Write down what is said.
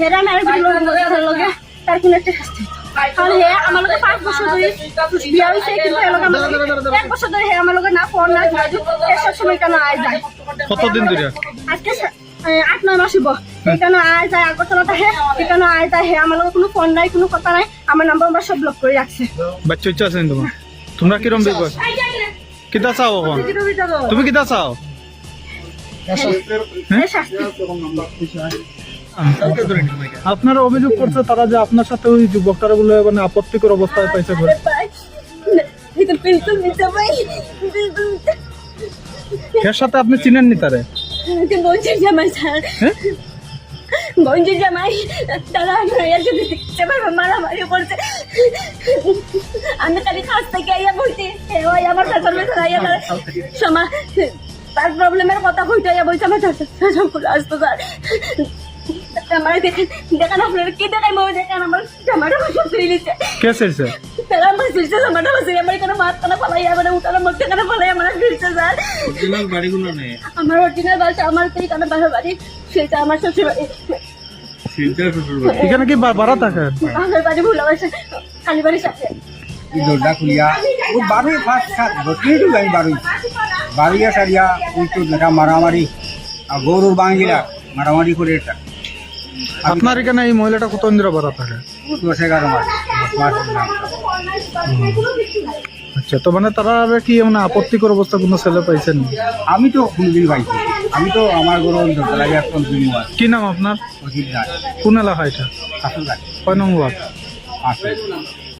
হেরা আমি আর বিলো লগে তার কোনো একটা শাস্তি। কারণ হে আমার লগে পাঁচ বছর ধরে বিয়া হয়েছে কিন্তু এর লগে আমার এক বছর ধরে হে আমার লগে না ফোন না যোগাযোগ সব সময় কেন আয় যায়। কতদিন ধরে? আজকে আট নয় মাস হইব। এখানে আয় যায় আগরতলাতে হে এখানে আয় যায় হে। আমার লগে কোনো ফোন নাই কোনো কথা নাই। আমার নাম্বার আমরা সব ব্লক করে রাখছে। বাচ্চা ইচ্ছা আছে তোমার? তোমরা কিরম বিপদ? কিতা চাও এখন? তুমি কিতা চাও? শাস্তি। আপনারা অভিযোগ করছে তারা যে আপনার সাথে ওই যুবকটারা বলে মানে আপত্তিকর অবস্থায় পাইছে বিলকুল এর সাথে আপনি চিনেন নি তারে? জামাই স্যার হ্যাঁ? জামাই তারা মারামারি করছে আমি খালি কাজ থেকে আইয়া বলছি ওই আমার আইয়া সমা তার প্রবলেমের কথা কইতে আইয়া বলছে আমার সব আসতো স্যার আমার দেখেন দেখেন আপনার কি দেখাই মনে দেখেন আমার জামাটা বসে নিচ্ছে কে চাইছে তারা আমার ফিরছে জামাটা বসে আমার এখানে মাত কানা ফলাই আমার উঠানোর মধ্যে কানা ফলাই আমার ফিরছে স্যার। বাড়িগুলো নেই। আমার অরিজিনাল বাসা আমার তো এখানে বাসা বাড়ি সেটা আমার শ্বশুর বাড়ি। শিলচর শ্বশুর বাড়ি। এখানে কি বা- ভাড়া থাকেন আমার বাড়ি ভুলা বাসা কালীবাড়ির সাথে। এই দরজা খুলিয়া ও বারোই ফার্স্ট সাত বছরই তো বারোই। বাড়িয়া সারিয়া ওই তো দেখা মারামারি। আর গরুর বাঙিলা মারামারি করে এটা। আপনার এখানে এই মহিলাটা কত ধরে ভাড়া থাকে? দশ এগারো মাস মাস আচ্ছা তো মানে তারা কি মানে আপত্তিকর অবস্থা কোনো ছেলে পাইছেন? আমি তো কোনদিন পাইছি আমি তো আমার গরু কি নাম আপনার? কোন এলাকা এটা? আসল কয় নম্বর? আছে